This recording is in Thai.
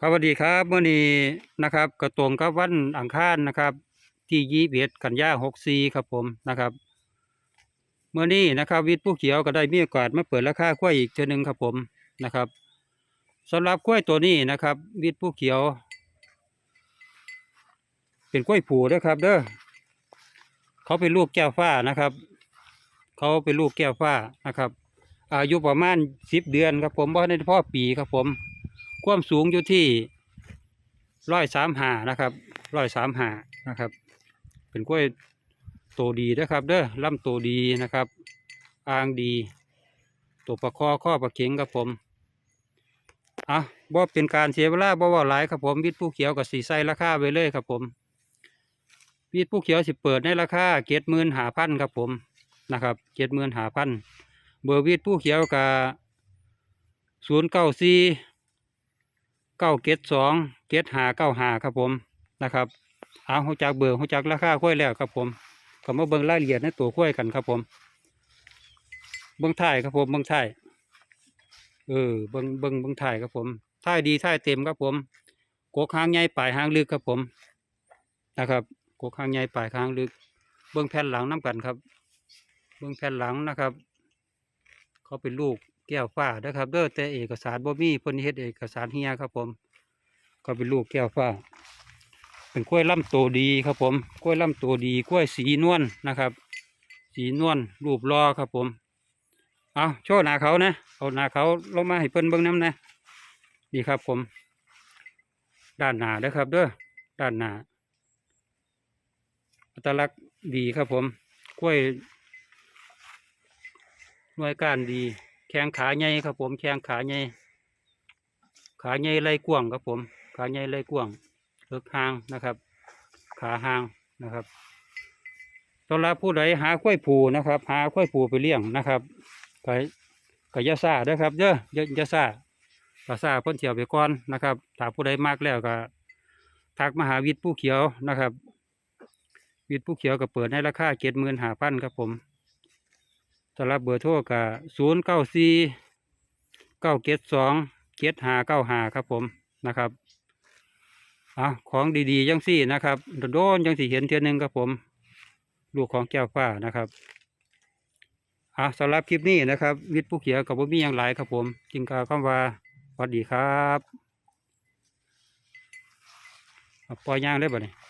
ครับสวัสดีครับเมื่อนี้นะครับกระตรงกับวันอังคารนะครับ ที่ยี่สิบเอ็ดกันยาหกสี่ครับผมนะครับเมื่อนี้นะครับ วิทย์ผู้เขียวก็ได้มีโอกาสมาเปิดราคากล้วยอีกเทื่อหนึ่งครับผมนะครับสำหรับกล้วยตัวนี้นะครับ วิทย์ผู้เขียว เป็นกล้วยผูนะครับ เด้อเขาเป็นลูกแก้วฟ้านะครับ เขาเป็นลูกแก้วฟ้านะครับ อายุประมาณสิบเดือนครับผมบ่ในพ่อปีครับผม ความสูงอยู่ที่ร้อยสามหานะครับร้อยสามหานะครับ เป็นกล้วยโตดีนะครับ เด้อลำโตดีนะครับอ่างดีตัวประคอข้อประเข็งครับผมอะบ่เป็นการเสียเวลาบ่เว่าหลายครับผมวิทผู้เขียวกับสีใส่ราคาไว้เลยครับผมวิทผู้เขียวสิเปิดในราคาเจ็ดหมื่นหาพันครับผมนะครับเจ็ดหมื่นหาพันเบอร์วิทผู้เขียวกับศูนย์เก้าสี่ เก้าเกตสองเกตหาเก้าหาครับผมนะครับเอาหัวจักเบอร์หัวจักราคาข้อยแล้วครับผมก็มาเบิ่งรายละเอียดในตัวข้อยกันครับผม เบิ่งถ่ายครับผมเบิ่งถ่ายเออเบิ่งเบิ่งเบิ่งถ่ายครับผมถ่ายดีถ่ายเต็มครับผมกกหางใหญ่ปลายหางลึกครับผมนะครับกกหางใหญ่ปลายหางลึก เบิ่งแผ่นหลังน้กันครับ เบิ่งแผ่นหลังนะครับ เขาเป็นลูก แก้วฟ้าเด้อครับเด้อแต่เอกสารบ่มีเพิ่นเฮ็ดเอกสารเฮียครับผม ก็เป็นลูกแก้วฟ้า เป็นกล้วยลำโตดีครับผมกล้วยลำโตดีกล้วยสีนวลนะครับ สีนวลรูปรอครับผมเอาโชว์หน้าเขานะเอาหน้าเขาลงมาให้เพิ่นเบิ่งน้ำนะนี่ครับผม ด้านหน้าเด้อครับเด้อด้านหน้าอัตลักษณ์ดีครับผมกล้วยหน่วยการดี ข้งขาใหญ่ครับผมแข้งขาใหญ่ขาใหญ่ไหล่กว้างครับผม ขาใหญ่ไหล่กว้างเลิกหางนะครับ ขาหางนะครับสำหรับผู้ใดหากล้วยผูนะครับ หากล้วยผูไปเลี้ยงนะครับก็ก็อยาซาด้อครับเด้ออย่าอยาซาก็ซาพ่นเที่ยวไปก่อนนะครับถ้าผู้ใดมากแล้วก็ทักมหาวิทย์ผู้เขียวนะครับ วิทย์ผู้เขียวก็เปิดในราคาเจ็ดหมื่นห้าพันครับผม สำหรับเบอร์โทรก็ศูนย์เก้าสี่เก้าเจ็ดสองเจ็ดหาเก้าหาครับผมนะครับอะของดีๆยังสี่นะครับโดนยังสี่เห็นเทียนหนึ่งครับผม ลูกของแก้วฟ้านะครับอะสำหรับคลิปนี้นะครับ วิทย์ผู้เขียกับผมมีอย่างหลายครับผมจึงกล่าวคำว่าสวัสดีครับปล่อยย่างได้บ่เนี่ย